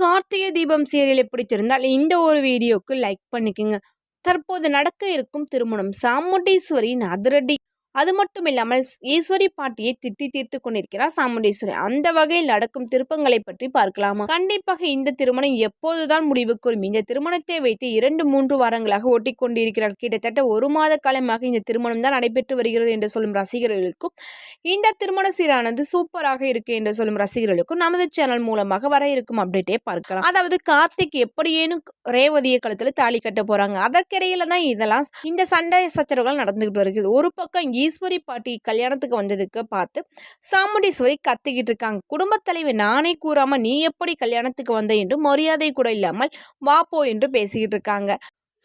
கார்த்திகை தீபம் சீரியலை பிடித்திருந்தால் இந்த ஒரு வீடியோக்கு லைக் பண்ணிக்கோங்க. தற்போது நடக்க இருக்கும் திருமணம் சாமுண்டீஸ்வரியின் அதிரடி அது மட்டும் இல்லாமல் ஈஸ்வரி பாட்டியை திட்டி தீர்த்து கொண்டிருக்கிறார் சாமுண்டீஸ்வரி. அந்த வகையில் நடக்கும் திருப்பங்களை பற்றி பார்க்கலாமா? கண்டிப்பாக இந்த திருமணம் எப்போதுதான் முடிவுக்கு வரும். இந்த திருமணத்தை வைத்து இரண்டு மூன்று வாரங்களாக ஓட்டி கொண்டிருக்கிறார். கிட்டத்தட்ட ஒரு மாத காலமாக இந்த திருமணம் தான் நடைபெற்று வருகிறது என்று சொல்லும் ரசிகர்களுக்கும் இந்த திருமண சீரானது சூப்பராக இருக்கு என்று சொல்லும் ரசிகர்களுக்கும் நமது சேனல் மூலமாக வர இருக்கும் அப்டேட்டே பார்க்கலாம். அதாவது கார்த்திக் எப்படியேனும் ரேவதிய களத்தில் தாலி கட்ட போறாங்க. அதற்கிடையில தான் இதெல்லாம் இந்த சண்டை சச்சரவுகள் நடந்துகிட்டு வருகிறது. ஒரு பக்கம் ஈஸ்வரி பாட்டி கல்யாணத்துக்கு வந்ததுக்கு பார்த்து சாமுண்டீஸ்வரி கத்திக்கிட்டு இருக்காங்க. குடும்பத் தலைவர் நானே கூறாமல் நீ எப்படி கல்யாணத்துக்கு வந்த என்று மரியாதை கூட இல்லாமல் வாப்போ என்று பேசிக்கிட்டு இருக்காங்க.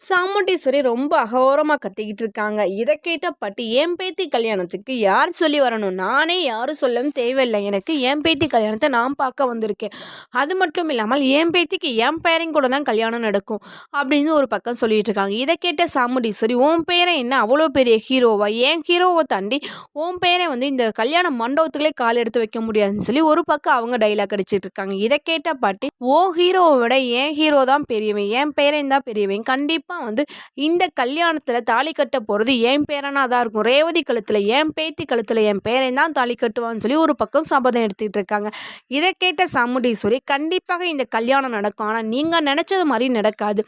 சாமுண்டீஸ்வரி ரொம்ப அகோரமாக கத்திக்கிட்டு இருக்காங்க இதை கேட்ட பட்டி என் பேத்தி கல்யாணத்துக்கு யார் சொல்லி வரணும்? நானே யாரும் சொல்லவும் தேவையில்லை. எனக்கு என் பேத்தி கல்யாணத்தை நான் பார்க்க வந்திருக்கேன். அது மட்டும் இல்லாமல் என் பேத்திக்கு என் பேரையும் கூட தான் கல்யாணம் நடக்கும் அப்படின்னு ஒரு பக்கம் சொல்லிட்டு இருக்காங்க இதை கேட்ட சாமுண்டீஸ்வரி உன் பேரை என்ன அவ்வளோ பெரிய ஹீரோவா? என் ஹீரோவை தாண்டி உன் பேரை வந்து இந்த கல்யாண மண்டபத்துலேயே கால் எடுத்து வைக்க முடியாதுன்னு சொல்லி ஒரு பக்கம் அவங்க டைலாக் அடிச்சிட்டு இருக்காங்க இதை கேட்ட பாட்டி ஓ ஹீரோவை விட என் ஹீரோ தான் பெரியவன். என் பேரையும் தான் பெரியவன். கண்டிப்பாக கண்டிப்பாக வந்து இந்த கல்யாணத்தில் தாலி கட்ட போகிறது என் பேரனாக தான் இருக்கும். ரேவதி கழுத்தில் என் பேத்தி கழுத்தில் என் பேரன் தான் தாலி கட்டுவான்னு சொல்லி ஒரு பக்கம் சபதம் எடுத்துகிட்டு இருக்காங்க. இதை கேட்ட சாமுண்டீஸ்வரி கண்டிப்பாக இந்த கல்யாணம் நடக்கும். ஆனால் நீங்கள் நினச்சது மாதிரி நடக்காது.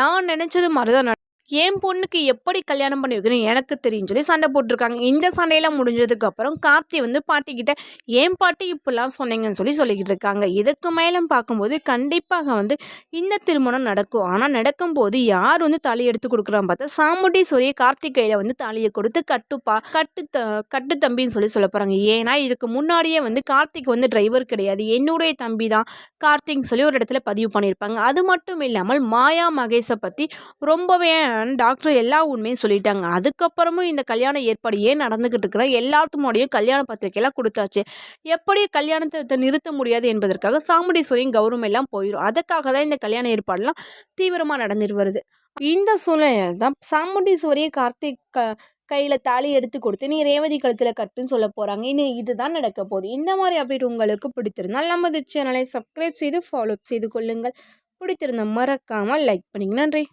நான் நினச்சது மாதிரி தான் என் பொண்ணுக்கு எப்படி கல்யாணம் பண்ணி வைக்கணும் எனக்கு தெரியும் சொல்லி சண்டை போட்டிருக்காங்க. இந்த சண்டையெல்லாம் முடிஞ்சதுக்கு அப்புறம் கார்த்தி வந்து பாட்டிக்கிட்ட ஏன் பாட்டி இப்படிலாம் சொன்னீங்கன்னு சொல்லி சொல்லிக்கிட்டு இருக்காங்க. இதுக்கு மேலும் பார்க்கும்போது கண்டிப்பாக வந்து இந்த திருமணம் நடக்கும். ஆனால் நடக்கும்போது யார் வந்து தாலி எடுத்து கொடுக்குறான்னு பார்த்தா சாமுண்டீஸ்வரியை கார்த்திகையில் வந்து தாலியை கொடுத்து கட்டுப்பா கட்டு த கட்டு தம்பின்னு சொல்லி சொல்ல போகிறாங்க ஏன்னா இதுக்கு முன்னாடியே வந்து கார்த்திக் வந்து டிரைவர் கிடையாது. என்னுடைய தம்பி தான் கார்த்திக் சொல்லி ஒரு இடத்துல பதிவு பண்ணியிருப்பாங்க. அது மட்டும் இல்லாமல் மாயா மகேஷை பற்றி ரொம்பவே டாக்டர் எல்லா உண்மையும் சொல்லிட்டாங்க. அதுக்கப்புறமும் இந்த கல்யாண ஏற்பாடு ஏன் நடந்துக்கிட்டு இருக்கிற எல்லாத்துமோடையும் கல்யாண பத்திரிகையெல்லாம் கொடுத்தாச்சு. எப்படி கல்யாணத்தை நிறுத்த முடியாது என்பதற்காக சாமுண்டீஸ்வரியும் கௌரவம் எல்லாம் போயிடும் அதுக்காக தான் இந்த கல்யாண ஏற்பாடுலாம் தீவிரமாக நடந்துட்டு வருது. இந்த சூழ்நிலையில் தான் சாமுண்டீஸ்வரியை கார்த்திக் க கையில் தாலி எடுத்து கொடுத்து நீ ரேவதி கழுத்தில் கட்டுன்னு சொல்ல போகிறாங்க இனி இதுதான் நடக்க போகுது. இந்த மாதிரி அப்டேட் உங்களுக்கு பிடித்திருந்தால் நமது சேனலை சப்ஸ்கிரைப் செய்து ஃபாலோ செய்து கொள்ளுங்கள். பிடித்திருந்த மறக்காமல் லைக் பண்ணிங்க. நன்றி.